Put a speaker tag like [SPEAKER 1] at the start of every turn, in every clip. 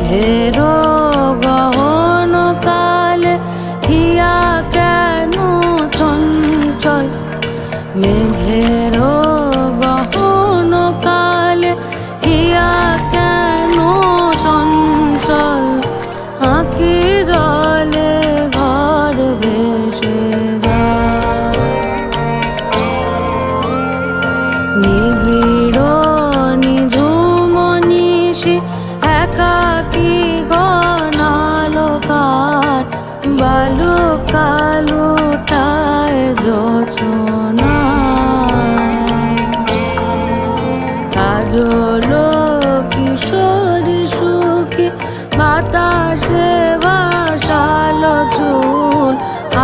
[SPEAKER 1] ঘেরো গহন কাল হিয়া কেন চঞ্চল? মেঘের একাকি গণালোকার বালু কালুটায় যোচনায় কাজল কিশোরী সুখী বাতাসে বাসালো চুল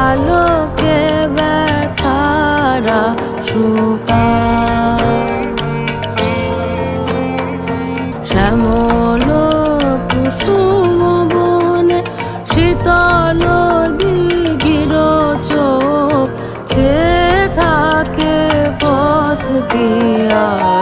[SPEAKER 1] আলোকে दिया